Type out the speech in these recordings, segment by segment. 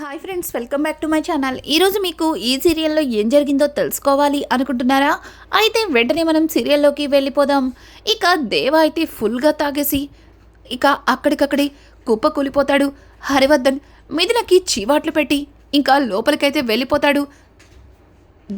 Hi friends welcome back to my channel. ఈరోజు మీకు ఈ సీరియల్లో ఏం జరిగిందో తెలుసుకోవాలి అనుకుంటున్నారా? అయితే వెంటనే మనం సీరియల్లోకి వెళ్ళిపోదాం. ఇక దేవ అయితే ఫుల్గా తాగేసి ఇక అక్కడికక్కడే కుప్ప కూలిపోతాడు. హరివర్ధన్ మిథునకి చీవాట్లు పెట్టి ఇంకా లోపలికైతే వెళ్ళిపోతాడు.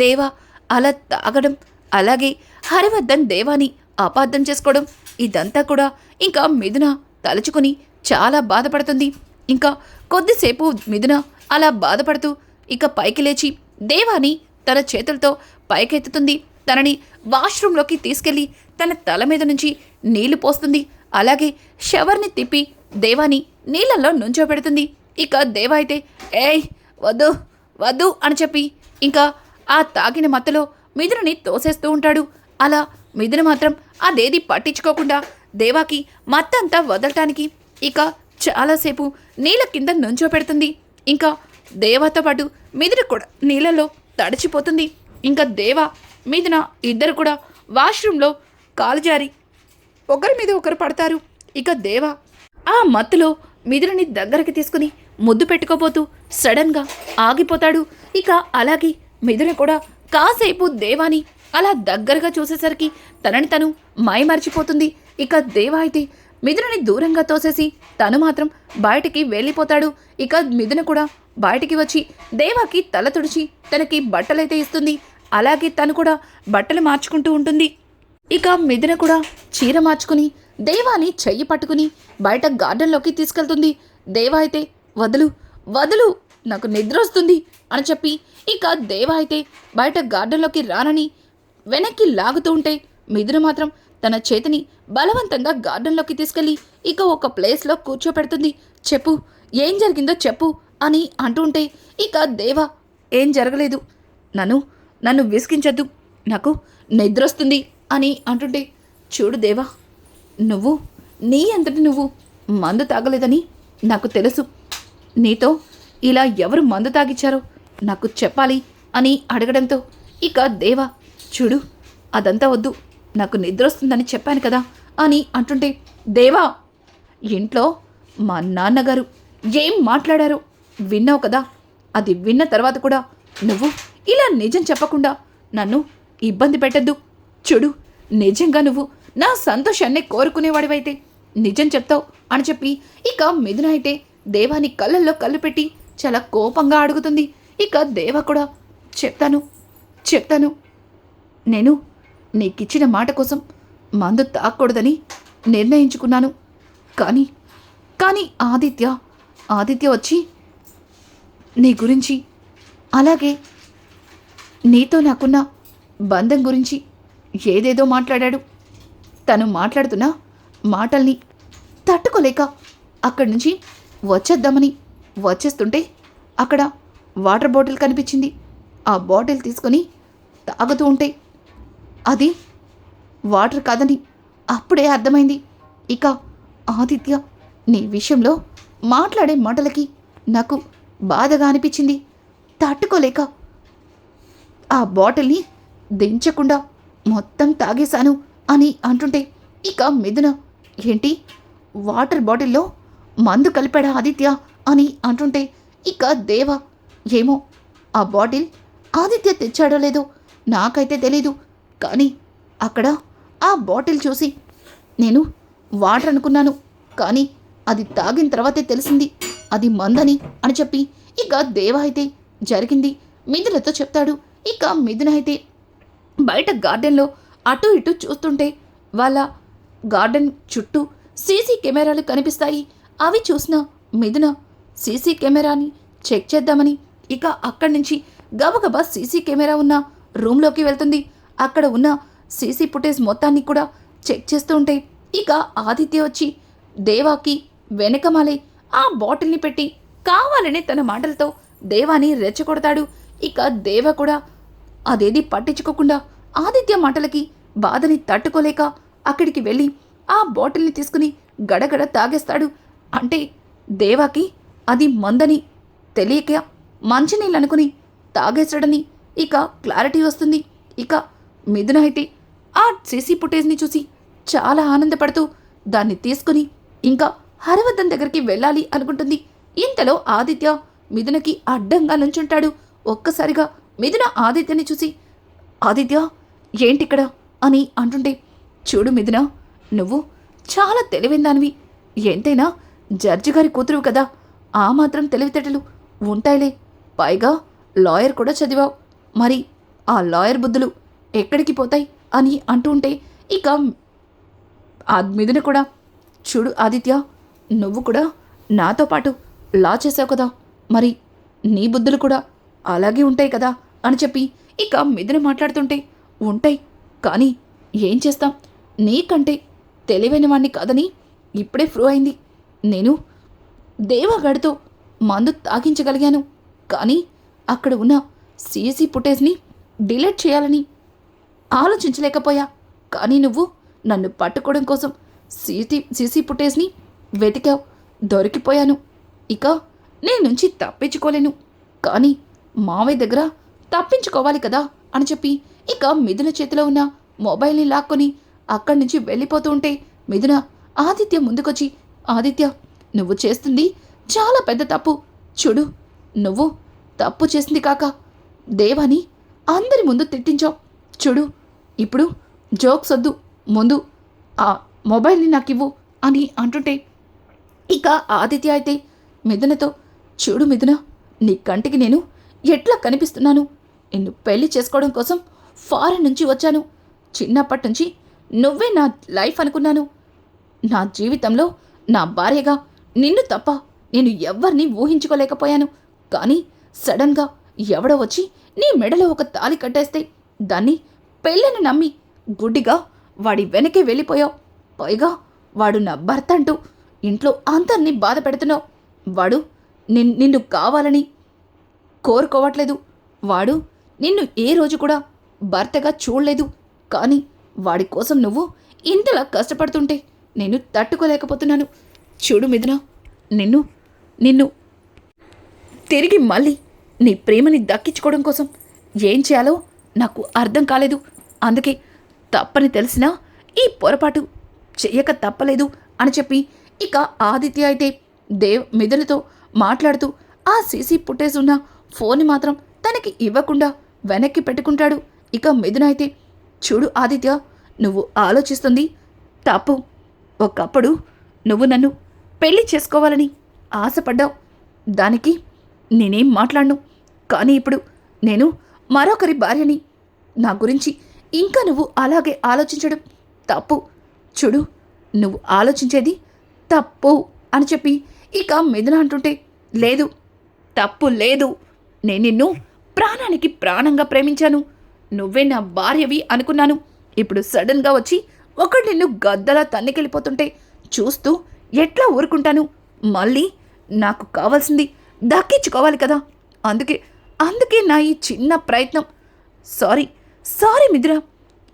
దేవ అలా తాగడం అలాగే హరివర్ధన్ దేవాని అపార్థం చేసుకోవడం ఇదంతా కూడా ఇంకా మిథున తలుచుకుని చాలా బాధపడుతుంది. ఇంకా కొద్దిసేపు మిథున అలా బాధపడుతూ ఇక పైకి లేచి దేవాని తన చేతులతో పైకెత్తుతుంది. తనని వాష్రూంలోకి తీసుకెళ్ళి తన తల మీద నుంచి నీళ్ళు పోస్తుంది. అలాగే షవర్ని తిప్పి దేవాని నీళ్ళల్లో నుంచోబెడుతుంది ఇక దేవా అయితే ఏయ్ వద్దు వద్దు అని చెప్పి ఇంకా ఆ తాగిన మత్తలో మిథునని తోసేస్తూ ఉంటాడు. అలా మిథున మాత్రం అదేది పట్టించుకోకుండా దేవాకి మత్తంతా వదలటానికి ఇక చాలాసేపు నీళ్ళ కింద నుంచో పెడుతుంది. ఇంకా దేవాతో పాటు మిథున కూడా నీళ్ళలో తడిచిపోతుంది. ఇంకా దేవ మిథున ఇద్దరు కూడా వాష్రూమ్లో కాలు జారి ఒకరి మీద ఒకరు పడతారు. ఇక దేవ ఆ మత్తులో మిథునని దగ్గరికి తీసుకుని ముద్దు పెట్టుకోబోతూ సడన్గా ఆగిపోతాడు. ఇక అలాగే మిథున కూడా కాసేపు దేవాని అలా దగ్గరగా చూసేసరికి తనని తను మైమర్చిపోతుంది. ఇక దేవ అయితే మిథునని దూరంగా తోసేసి తను మాత్రం బయటికి వెళ్ళిపోతాడు. ఇక మిథున కూడా బయటికి వచ్చి దేవాకి తల తుడిచి తనకి బట్టలైతే ఇస్తుంది. అలాగే తను కూడా బట్టలు మార్చుకుంటూ ఉంటుంది. ఇక మిథున కూడా చీర మార్చుకుని దేవాని చెయ్యి పట్టుకుని బయట గార్డెన్లోకి తీసుకెళ్తుంది. దేవా అయితే వదులు వదులు నాకు నిద్ర వస్తుంది అని చెప్పి ఇక దేవా అయితే బయట గార్డెన్లోకి రానని వెనక్కి లాగుతూ ఉంటే మిథున మాత్రం తన చేతిని బలవంతంగా గార్డెన్లోకి తీసుకెళ్ళి ఇక ఒక ప్లేస్లో కూర్చోపెడుతుంది. చెప్పు ఏం జరిగిందో చెప్పు అని అంటుంటే ఇక దేవా ఏం జరగలేదు. నన్ను నన్ను విసిగించద్దు. నాకు నిద్రొస్తుంది అని అంటుంటే చూడు దేవా నువ్వు నీ అంతటి నువ్వు మందు తాగలేదని నాకు తెలుసు. నీతో ఇలా ఎవరు మందు తాగిచ్చారో నాకు చెప్పాలి అని అడగడంతో ఇక దేవా చూడు అదంతా వద్దు. నాకు నిద్ర వస్తుందని చెప్పాను కదా అని అంటుంటే దేవా ఇంట్లో మా నాన్నగారు ఏం మాట్లాడారు విన్నావు కదా. అది విన్న తర్వాత కూడా నువ్వు ఇలా నిజం చెప్పకుండా నన్ను ఇబ్బంది పెట్టద్దు. చూడు నిజంగా నువ్వు నా సంతోషాన్ని కోరుకునేవాడివైతే నిజం చెప్తావు అని చెప్పి ఇక మిథున అయితే దేవాని కళ్ళల్లో కళ్ళు పెట్టి చాలా కోపంగా అడుగుతుంది. ఇక దేవ కూడా చెప్తాను చెప్తాను. నేను నీకిచ్చిన మాట కోసం మందు తాకూడదని నిర్ణయించుకున్నాను. కానీ కానీ ఆదిత్య ఆదిత్య వచ్చి నీ గురించి అలాగే నీతో నాకున్న బంధం గురించి ఏదేదో మాట్లాడాడు. తను మాట్లాడుతున్న మాటల్ని తట్టుకోలేక అక్కడి నుంచి వచ్చేద్దామని వచ్చేస్తుంటే అక్కడ వాటర్ బాటిల్ కనిపించింది. ఆ బాటిల్ తీసుకొని తాగుతూ ఉంటే అది వాటర్ కాదని అప్పుడే అర్థమైంది. ఇక ఆదిత్య నీ విషయంలో మాట్లాడే మాటలకి నాకు బాధగా అనిపించింది. తట్టుకోలేక ఆ బాటిల్ని దించకుండా మొత్తం తాగేశాను అని అంటుంటే ఇక మిథున ఏంటి? వాటర్ బాటిల్లో మందు కలిపాడా ఆదిత్య? అని అంటుంటే ఇక దేవ ఏమో ఆ బాటిల్ ఆదిత్య తెచ్చాడో లేదో నాకైతే తెలీదు. కానీ అక్కడ ఆ బాటిల్ చూసి నేను వాటర్ అనుకున్నాను. కానీ అది తాగిన తర్వాతే తెలిసింది. అది మందని అని చెప్పి ఇక దేవ అయితే జరిగింది. మిథునతో చెప్తాడు. ఇక మిథున అయితే బయట గార్డెన్లో అటు ఇటు చూస్తుంటే వాళ్ళ గార్డెన్ చుట్టూ సీసీ కెమెరాలు కనిపిస్తాయి. అవి చూసిన మిథున సీసీ కెమెరాని చెక్ చేద్దామని ఇక అక్కడి నుంచి గబగబా సీసీ కెమెరా ఉన్న రూమ్లోకి వెళ్తుంది. అక్కడ ఉన్న సీసీ ఫుటేజ్ మొత్తాన్ని కూడా చెక్ చేస్తూ ఉంటే ఇక ఆదిత్య వచ్చి దేవాకి వెనకమాలే ఆ బాటిల్ని పెట్టి కావాలనే తన మాటలతో దేవాని రెచ్చగొడతాడు. ఇక దేవ కూడా అదేది పట్టించుకోకుండా ఆదిత్య మాటలకి బాధని తట్టుకోలేక అక్కడికి వెళ్ళి ఆ బాటిల్ని తీసుకుని గడగడ తాగేస్తాడు. అంటే దేవాకి అది మందని తెలియక మంచినీళ్ళు అనుకుని తాగేస్తాడని ఇక క్లారిటీ వస్తుంది. ఇక మిథున అయితే ఆ సీసీ ఫుటేజ్ని చూసి చాలా ఆనందపడుతూ దాన్ని తీసుకుని ఇంకా హరవర్ధన్ దగ్గరికి వెళ్ళాలి అనుకుంటుంది. ఇంతలో ఆదిత్య మిథునకి అడ్డంగా నుంచుంటాడు. ఒక్కసారిగా మిథున ఆదిత్యని చూసి ఆదిత్య ఏంటిక్కడ? అని అంటుంటే చూడు మిథున నువ్వు చాలా తెలివైన దానివి ఎంతైనా జడ్జి గారి కూతురు కదా. ఆ మాత్రం తెలివితేటలు ఉంటాయిలే. పైగా లాయర్ కూడా చదివావు. మరి ఆ లాయర్ బుద్ధులు ఎక్కడికి పోతాయి అని అంటూ ఉంటే ఇక ఆ మిథున కూడా చూడు ఆదిత్య నువ్వు కూడా నాతో పాటు లా చేసావు కదా మరి నీ బుద్ధులు కూడా అలాగే ఉంటాయి కదా అని చెప్పి ఇక మిథున మాట్లాడుతుంటే ఉంటాయి కానీ ఏం చేస్తాం? నీకంటే తెలివైన వాణ్ణి కాదని ఇప్పుడే ప్రూవ్ అయింది. నేను దేవగడితో మందు తాగించగలిగాను కానీ అక్కడ ఉన్న సీసీ ఫుటేజ్ని డిలీట్ చేయాలని ఆలోచించలేకపోయా. కానీ నువ్వు నన్ను పట్టుకోవడం కోసం సీటీ సీసీ ఫుటేజ్ని వెతికావు. దొరికిపోయాను. ఇక నీ నుంచి తప్పించుకోలేను. కానీ మావయ్య దగ్గర తప్పించుకోవాలి కదా అని చెప్పి ఇక మిథున చేతిలో ఉన్న మొబైల్ని లాక్కొని అక్కడి నుంచి వెళ్ళిపోతూ ఉంటే మిథున ఆదిత్య ముందుకొచ్చి ఆదిత్య నువ్వు చేస్తుంది చాలా పెద్ద తప్పు. చూడు నువ్వు తప్పు చేసింది కాక దేవాని అందరి ముందు తిట్టించావు. చూడు ఇప్పుడు జోక్స్ వద్దు ముందు ఆ మొబైల్ని నాకు ఇవ్వు అని అంటుంటే ఇక ఆదిత్య అయితే మిథునతో చూడు మిథున నీ కంటికి నేను ఎట్లా కనిపిస్తున్నాను? నిన్ను పెళ్ళి చేసుకోవడం కోసం ఫారెన్ నుంచి వచ్చాను. చిన్నప్పటి నుంచి నువ్వే నా లైఫ్ అనుకున్నాను. నా జీవితంలో నా భార్యగా నిన్ను తప్ప నేను ఎవ్వరిని ఊహించుకోలేకపోయాను. కానీ సడన్గా ఎవడో వచ్చి నీ మెడలో ఒక తాలి కట్టేస్తే దాన్ని పెళ్ళని నమ్మి గుడ్డిగా వాడి వెనకే వెళ్ళిపోయావు. పైగా వాడు నా భర్త అంటూ ఇంట్లో అందరినీ బాధ పెడుతున్నావు. వాడు నిన్ నిన్ను కావాలని కోరుకోవట్లేదు. వాడు నిన్ను ఏ రోజు కూడా భర్తగా చూడలేదు. కానీ వాడి కోసం నువ్వు ఇంతలా కష్టపడుతుంటే నేను తట్టుకోలేకపోతున్నాను. చూడు మిథున నిన్ను నిన్ను తిరిగి మళ్ళీ నీ ప్రేమని దక్కించుకోవడం కోసం ఏం చేయాలో నాకు అర్థం కాలేదు. అందుకే తప్పని తెలిసినా ఈ పొరపాటు చెయ్యక తప్పలేదు అని చెప్పి ఇక ఆదిత్య అయితే దేవ్ మిథునితో మాట్లాడుతూ ఆ సీసీ పుట్టేసి ఉన్న ఫోన్ని మాత్రం తనకి ఇవ్వకుండా వెనక్కి పెట్టుకుంటాడు. ఇక మిథున అయితే చూడు ఆదిత్య నువ్వు ఆలోచిస్తుంది తప్పు. ఒకప్పుడు నువ్వు నన్ను పెళ్ళి చేసుకోవాలని ఆశపడ్డావు. దానికి నేనేం మాట్లాడను. కానీ ఇప్పుడు నేను మరొకరి భార్యని నా గురించి ఇంకా నువ్వు అలాగే ఆలోచించడం తప్పు. చూడు నువ్వు ఆలోచించేది తప్పు అని చెప్పి ఇక మిథున అంటుంటే లేదు తప్పు లేదు. నేను నిన్ను ప్రాణానికి ప్రాణంగా ప్రేమించాను. నువ్వే నా భార్యవి అనుకున్నాను. ఇప్పుడు సడన్గా వచ్చి ఒకడు నిన్ను గద్దలా తన్నికెళ్ళిపోతుంటే చూస్తూ ఎట్లా ఊరుకుంటాను? మళ్ళీ నాకు కావాల్సింది దక్కించుకోవాలి కదా. అందుకే అందుకే నా ఈ చిన్న ప్రయత్నం. సారీ సారీ మిద్ర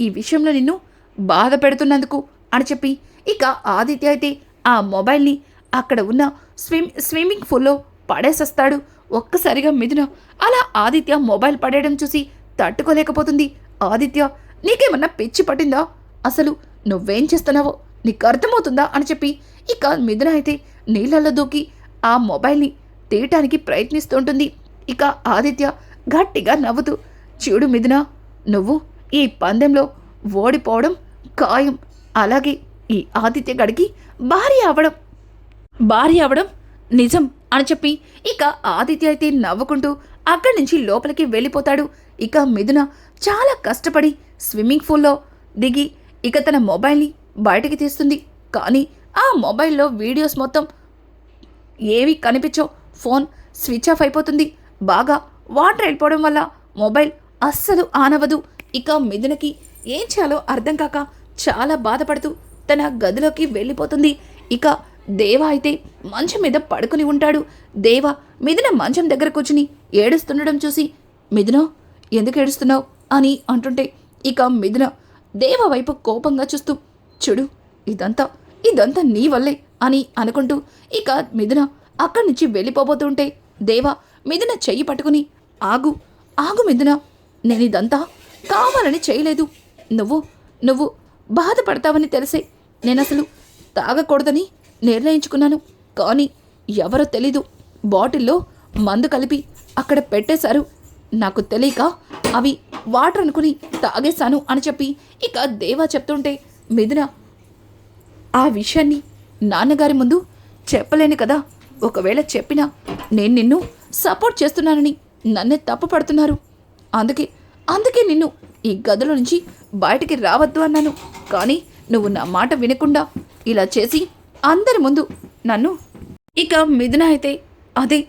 ఈ విషయంలో నిన్ను బాధ పెడుతున్నందుకు అని చెప్పి ఇక ఆదిత్య అయితే ఆ మొబైల్ని అక్కడ ఉన్న స్విమ్ స్విమ్మింగ్ పూల్లో పడేసేస్తాడు. ఒక్కసారిగా మిథున అలా ఆదిత్య మొబైల్ పడేయడం చూసి తట్టుకోలేకపోతుంది. ఆదిత్య నీకేమన్నా పిచ్చి పట్టిందా? అసలు నువ్వేం చేస్తున్నావో? నీకు అర్థమవుతుందా? అని చెప్పి ఇక మిథున అయితే నీళ్ళల్లో దూకి ఆ మొబైల్ని తీయటానికి ప్రయత్నిస్తుంటుంది ఇక ఆదిత్య గట్టిగా నవ్వుతూ చూడు మిథున నువ్వు ఈ పందెంలో ఓడిపోవడం ఖాయం. అలాగే ఈ ఆదిత్య గడికి భార్య అవడం భార్య అవడం నిజం అని చెప్పి ఇక ఆదిత్య అయితే నవ్వుకుంటూ అక్కడి నుంచి లోపలికి వెళ్ళిపోతాడు. ఇక మిథున చాలా కష్టపడి స్విమ్మింగ్ పూల్లో దిగి ఇక తన మొబైల్ని బయటకి తీస్తుంది. కానీ ఆ మొబైల్లో వీడియోస్ మొత్తం ఏవి కనిపించో ఫోన్ స్విచ్ ఆఫ్ అయిపోతుంది. బాగా వాటర్ వెళ్ళిపోవడం వల్ల మొబైల్ అస్సలు ఆనవదు. ఇక మిథునకి ఏం చేయాలో అర్థం కాక చాలా బాధపడుతూ తన గదిలోకి వెళ్ళిపోతుంది. ఇక దేవ అయితే మంచం మీద పడుకుని ఉంటాడు. దేవ మిథున మంచం దగ్గర కూర్చుని ఏడుస్తుండడం చూసి మిథున ఎందుకు ఏడుస్తున్నావు? అని అంటుంటే ఇక మిథున దేవ వైపు కోపంగా చూస్తూ చూడు ఇదంతా ఇదంతా నీ వల్లే అని అనుకుంటూ ఇక మిథున అక్కడి నుంచి వెళ్ళిపోబోతుంటే దేవా మిథున చెయ్యి పట్టుకుని ఆగు ఆగు మిథున నేను ఇదంతా కావాలని చేయలేదు. నువ్వు నువ్వు బాధపడతావని తెలిసే నేను అసలు తాగకూడదని నిర్ణయించుకున్నాను. కానీ ఎవరో తెలీదు బాటిల్లో మందు కలిపి అక్కడ పెట్టేశారు. నాకు తెలియక అవి వాటర్ అనుకుని తాగేశాను అని చెప్పి ఇక దేవా చెప్తుంటే మిథున ఆ విషయాన్ని నాన్నగారి ముందు చెప్పలేను కదా ఒకవేళ చెప్పినా నేను నిన్ను సపోర్ట్ చేస్తున్నానని నన్నే తప్పు పడుతున్నారు. అందుకే అందుకే నిన్ను ఈ గదిలో నుంచి బయటికి రావద్దు అన్నాను. కానీ నువ్వు నా మాట వినకుండా ఇలా చేసి అందరి ముందు నన్ను ఇక మిథున అయితే అదే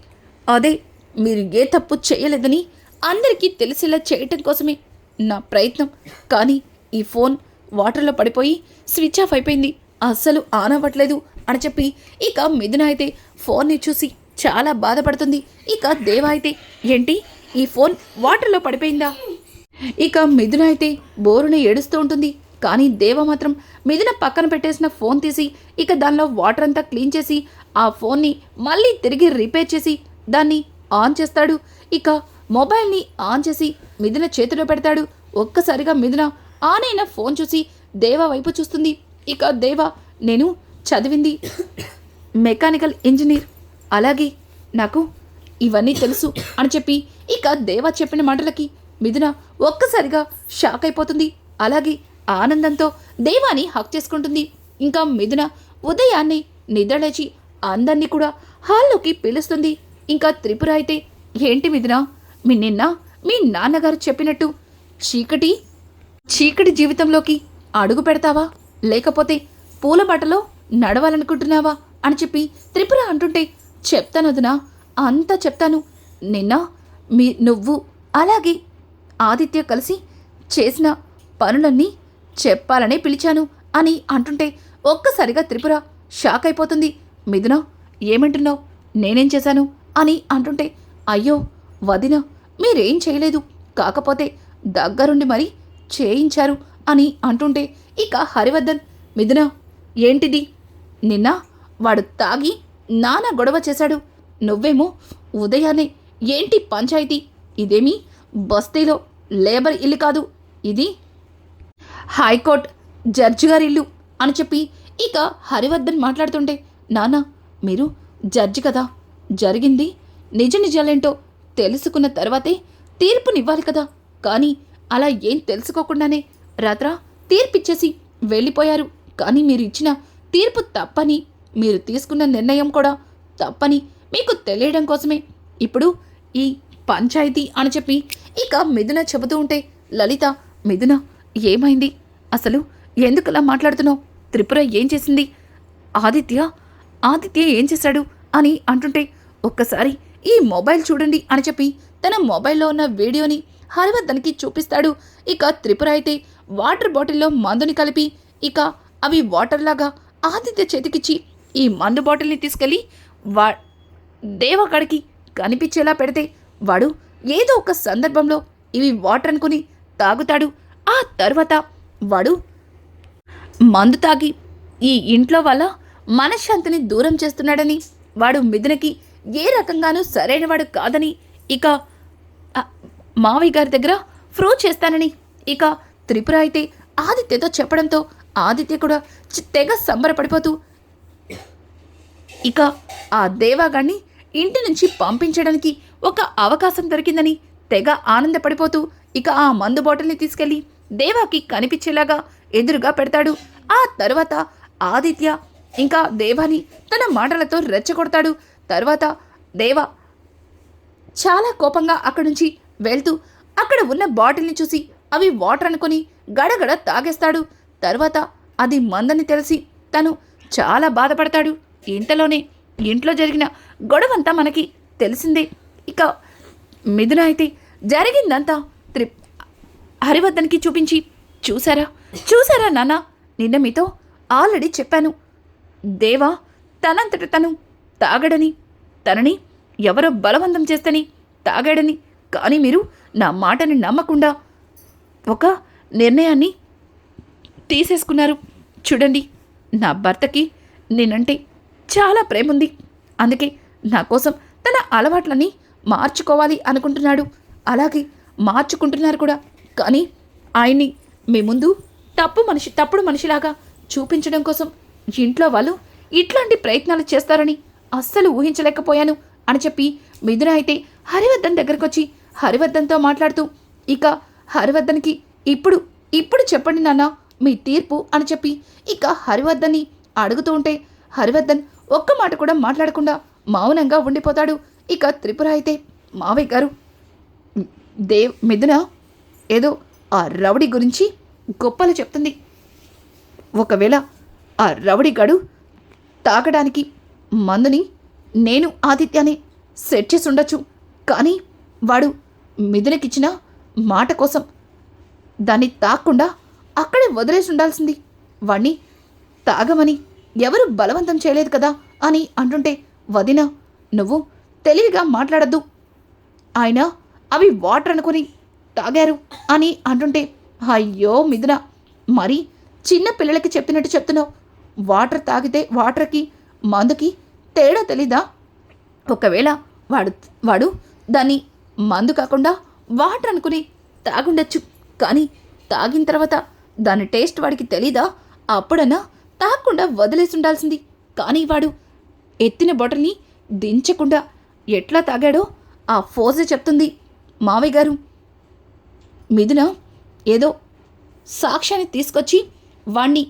అదే మీరు ఏ తప్పు చేయలేదని అందరికీ తెలిసేలా చేయటం కోసమే నా ప్రయత్నం. కానీ ఈ ఫోన్ వాటర్లో పడిపోయి స్విచ్ ఆఫ్ అయిపోయింది. అస్సలు ఆన్ అవ్వట్లేదు అని చెప్పి ఇక మిథున అయితే ఫోన్ని చూసి చాలా బాధపడుతుంది. ఇక దేవ అయితే ఏంటి? ఈ ఫోన్ వాటర్లో పడిపోయిందా? ఇక మిథున అయితే బోరున ఏడుస్తూ ఉంటుంది. కానీ దేవ మాత్రం మిథున పక్కన పెట్టేసిన ఫోన్ తీసి ఇక దానిలో వాటర్ అంతా క్లీన్ చేసి ఆ ఫోన్ని మళ్ళీ తిరిగి రిపేర్ చేసి దాన్ని ఆన్ చేస్తాడు. ఇక మొబైల్ని ఆన్ చేసి మిథున చేతిలో పెడతాడు. ఒక్కసారిగా మిథున ఆన్ అయిన ఫోన్ చూసి దేవ వైపు చూస్తుంది. ఇక దేవ నేను చదివింది మెకానికల్ ఇంజనీర్. అలాగే నాకు ఇవన్నీ తెలుసు అని చెప్పి ఇక దేవ చెప్పిన మాటలకి మిథున ఒక్కసారిగా షాక్ అయిపోతుంది. అలాగే ఆనందంతో దేవాని హక్ చేసుకుంటుంది. ఇంకా మిథున ఉదయాన్నే నిద్రలేచి అందరినీ కూడా హాల్లోకి పిలుస్తుంది. ఇంకా త్రిపుర అయితే ఏంటి మిథున మీ నిన్న మీ నాన్నగారు చెప్పినట్టు చీకటి చీకటి జీవితంలోకి అడుగు పెడతావా? లేకపోతే పూల బట్టలో నడవాలనుకుంటున్నావా? అని చెప్పి త్రిపుర అంటుంటే చెప్తాను వదినా అంతా చెప్తాను. నిన్న మీ నువ్వు అలాగే ఆదిత్య కలిసి చేసిన పనులన్నీ చెప్పాలనే పిలిచాను అని అంటుంటే ఒక్కసారిగా త్రిపుర షాక్ అయిపోతుంది. మిథున ఏమంటున్నావు? నేనేం చేశాను? అని అంటుంటే అయ్యో వదిన మీరేం చేయలేదు. కాకపోతే దగ్గరుండి మరి చేయించారు అని అంటుంటే ఇక హరివర్ధన్ మిథున ఏంటిది? నిన్న వాడు తాగి నానా గొడవ చేశాడు. నువ్వేమో ఉదయాన్నే ఏంటి పంచాయతీ? ఇదేమి బస్తీలో లేబర్ ఇల్లు కాదు. ఇది హైకోర్ట్ జడ్జి గారి ఇల్లు అని చెప్పి ఇక హరివర్ధన్ మాట్లాడుతుంటే నాన్న మీరు జడ్జి కదా. జరిగింది నిజ నిజాలేంటో తెలుసుకున్న తర్వాతే తీర్పునివ్వాలి కదా. కానీ అలా ఏం తెలుసుకోకుండానే రాత్ర తీర్పిచ్చేసి వెళ్ళిపోయారు. కానీ మీరు ఇచ్చిన తీర్పు తప్పని మీరు తీసుకున్న నిర్ణయం కూడా తప్పని మీకు తెలియడం కోసమే. ఇప్పుడు ఈ పంచాయతీ అని చెప్పి ఇక మిథున చెబుతూ ఉంటే లలిత మిథున ఏమైంది? అసలు ఎందుకలా మాట్లాడుతున్నావు? త్రిపుర ఏం చేసింది? ఆదిత్య ఆదిత్య ఏం చేశాడు అని అంటుంటే ఒక్కసారి ఈ మొబైల్ చూడండి అని చెప్పి తన మొబైల్లో ఉన్న వీడియోని హరివర్ధన్కి చూపిస్తాడు. ఇక త్రిపుర అయితే వాటర్ బాటిల్లో మందుని కలిపి ఇక అవి వాటర్ లాగా ఆదిత్య చేతికిచ్చి ఈ మందు బాటిల్ని తీసుకెళ్ళి వా దేవగడికి కనిపించేలా పెడితే వాడు ఏదో ఒక సందర్భంలో ఇవి వాటర్ అనుకుని తాగుతాడు. ఆ తర్వాత వాడు మందు తాగి ఈ ఇంట్లో వల్ల మనశ్శాంతిని దూరం చేస్తున్నాడని వాడు మిథునకి ఏ రకంగానూ సరైనవాడు కాదని ఇక మావయ్య గారి దగ్గర ప్రూవ్ చేస్తానని ఇక త్రిపుర అయితే ఆదిత్యతో చెప్పడంతో ఆదిత్య కూడా తెగ సంబరపడిపోతూ ఇక ఆ దేవాగాణ్ణి ఇంటి నుంచి పంపించడానికి ఒక అవకాశం దొరికిందని తెగ ఆనందపడిపోతూ ఇక ఆ మందు బాటిల్ని తీసుకెళ్ళి దేవాకి కనిపించేలాగా ఎదురుగా పెడతాడు. ఆ తర్వాత ఆదిత్య ఇంకా దేవాని తన మాటలతో రెచ్చగొడతాడు. తర్వాత దేవ చాలా కోపంగా అక్కడి నుంచి వెళ్తూ అక్కడ ఉన్న బాటిల్ని చూసి అవి వాటర్ అనుకొని గడగడ తాగేస్తాడు. తర్వాత అది మందని తెలిసి తను చాలా బాధపడతాడు. ఇంతలోనే ఇంట్లో జరిగిన గొడవంతా మనకి తెలిసిందే. ఇక మిథున అయితే జరిగిందంతా త్రి హరివర్ధన్కి చూపించి చూసారా? చూసారా నాన్న? నిన్న మీతో ఆల్రెడీ చెప్పాను. దేవా తనంతట తను తాగడని తనని ఎవరో బలవంతం చేస్తని తాగాడని. కానీ మీరు నా మాటని నమ్మకుండా ఒక నిర్ణయాన్ని తీసేసుకున్నారు. చూడండి నా భర్తకి నేనంటే చాలా ప్రేమ ఉంది అందుకే నా కోసం తన అలవాట్లని మార్చుకోవాలి అనుకుంటున్నాడు. అలాగే మార్చుకుంటున్నారు కూడా. కానీ ఆయన్ని మీ ముందు తప్పు మనిషి తప్పుడు మనిషిలాగా చూపించడం కోసం ఇంట్లో వాళ్ళు ఇట్లాంటి ప్రయత్నాలు చేస్తారని అస్సలు ఊహించలేకపోయాను అని చెప్పి మిథున అయితే హరివర్ధన్ దగ్గరకు వచ్చి హరివర్ధన్తో మాట్లాడుతూ ఇక హరివర్ధన్కి ఇప్పుడు ఇప్పుడు చెప్పండి నాన్న మీ తీర్పు అని చెప్పి ఇక హరివర్ధన్ని అడుగుతూ ఉంటే హరివర్ధన్ ఒక్క మాట కూడా మాట్లాడకుండా మౌనంగా ఉండిపోతాడు. ఇక త్రిపుర అయితే మావయ్య గారు. దేవ్ మిథున ఏదో ఆ రౌడీ గురించి గొప్పలు చెప్తుంది. ఒకవేళ ఆ రౌడీ గడు తాగడానికి మందుని నేను ఆదిత్యాన్ని సెట్ చేసి ఉండొచ్చు. కానీ వాడు మిథునకిచ్చిన మాట కోసం దాన్ని తాకుండా అక్కడే వదిలేసి ఉండాల్సింది. వాణ్ణి తాగమని ఎవరు బలవంతం చేయలేదు కదా అని అంటుంటే వదిన నువ్వు తెలివిగా మాట్లాడద్దు. ఆయన అవి వాటర్ అనుకుని తాగారు అని అంటుంటే అయ్యో మిథున మరి చిన్న పిల్లలకి చెప్పినట్టు చెప్తున్నావు. వాటర్ తాగితే వాటర్కి మందుకి తేడా తెలీదా? ఒకవేళ వాడు వాడు దాన్ని మందు కాకుండా వాటర్ అనుకుని తాగుండొచ్చు. కానీ తాగిన తర్వాత దాని టేస్ట్ వాడికి తెలీదా? అప్పుడన్నా తాకుండా వదిలేసుండాల్సింది కానీ వాడు ఎత్తిన బాటిల్ని దించకుండా ఎట్లా తాగాడో ఆ ఫోజే చెప్తుంది మావయ్య గారు. మిథున ఏదో సాక్ష్యాన్ని తీసుకొచ్చి వాణ్ణి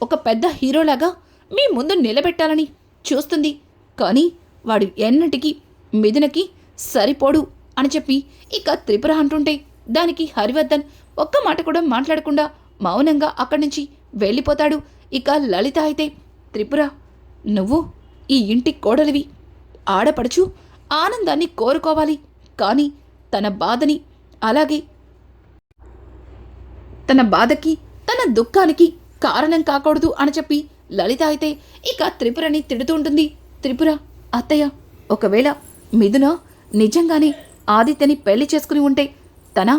ఒక పెద్ద హీరోలాగా మీ ముందు నిలబెట్టాలని చూస్తుంది. కానీ వాడు ఎన్నటికీ మిథునకి సరిపోడు అని చెప్పి ఇక త్రిపుర అంటుంటే దానికి హరివర్ధన్ ఒక్క మాట కూడా మాట్లాడకుండా మౌనంగా అక్కడి నుంచి వెళ్ళిపోతాడు. ఇక లలిత అయితే త్రిపుర నువ్వు ఈ ఇంటి కోడలివి. ఆడపడుచు ఆనందాన్ని కోరుకోవాలి. కానీ తన బాధని అలాగే తన బాధకి తన దుఃఖానికి కారణం కాకూడదు అని చెప్పి లలిత అయితే ఇక త్రిపురని తిడుతూ ఉంటుంది. త్రిపుర అత్తయ్య ఒకవేళ మిథున నిజంగానే ఆదిత్యని పెళ్ళి చేసుకుని ఉంటే తన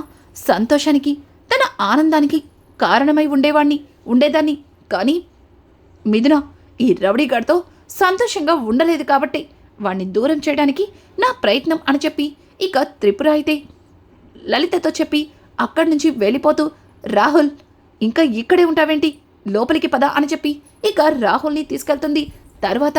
సంతోషానికి తన ఆనందానికి కారణమై ఉండేవాణ్ణి ఉండేదాన్ని. కానీ మిథున ఈ రౌడీ గారితో సంతోషంగా ఉండలేదు కాబట్టి వాణ్ణి దూరం చేయడానికి నా ప్రయత్నం అని చెప్పి ఇక త్రిపుర అయితే లలితతో చెప్పి అక్కడి నుంచి వెళ్ళిపోతూ రాహుల్ ఇంకా ఇక్కడే ఉంటావేంటి? లోపలికి పద అని చెప్పి ఇక రాహుల్ని తీసుకెళ్తుంది. తర్వాత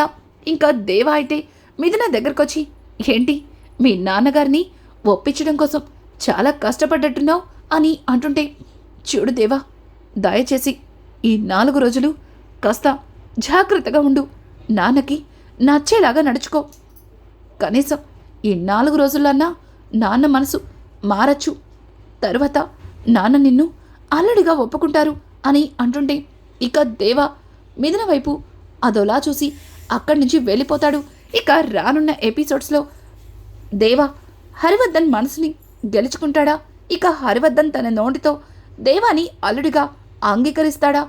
ఇంకా దేవా అయితే మిథున దగ్గరకొచ్చి ఏంటి మీ నాన్నగారిని ఒప్పించడం కోసం చాలా కష్టపడ్డట్టున్నావు అని అంటుంటే చూడు దేవా దయచేసి ఈ నాలుగు రోజులు కాస్త జాగ్రత్తగా ఉండు. నాన్నకి నచ్చేలాగా నడుచుకో. కనీసం ఈ నాలుగు రోజులన్నా నాన్న మనసు మారచ్చు. తర్వాత నాన్న నిన్ను అల్లడిగా ఒప్పుకుంటారు అని అంటుంటే ఇక దేవా మిథున వైపు అదోలా చూసి అక్కడి నుంచి వెళ్ళిపోతాడు. ఇక రానున్న ఎపిసోడ్స్లో దేవా హరివర్ధన్ మనసుని గెలుచుకుంటాడా? ఇక హరివర్ధన్ తన నోటితో దేవాని అల్లుడిగా అంగీకరిస్తాడా?